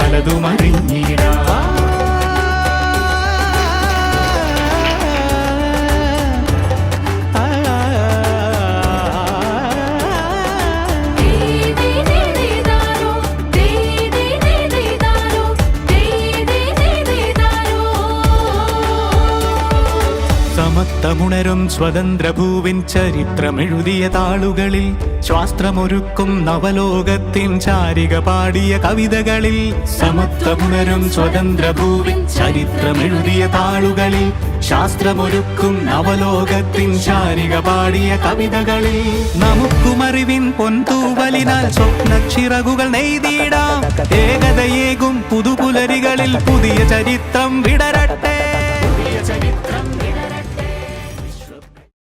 കഥകൾ സമത്വമുണരും സ്വതന്ത്രഭൂവിൻ ചരിത്രമെഴുതിയ താളുകളിൽ ശാസ്ത്രമൊരുക്കും നവലോകത്തിൻ ചാരിക പാടിയ കവിതകളിൽ സമത്വമുണരും സ്വതന്ത്രഭൂവിൻ ചരിത്രമെഴുതിയ താളുകളിൽ ശാസ്ത്രമൊരുക്കും നവലോകത്തിൻ ചാരിക പാടിയ കവിതകളിൽ. നമുക്കുമറിവിൻ പൊന്തൂവലിനാൽ സ്വപ്നച്ചിറകുകൾ നെയ്തിടാം. ഏകതയേകും പുതുപുലരികളിൽ പുതിയ ചരിത്രം വിടരട്ടെ.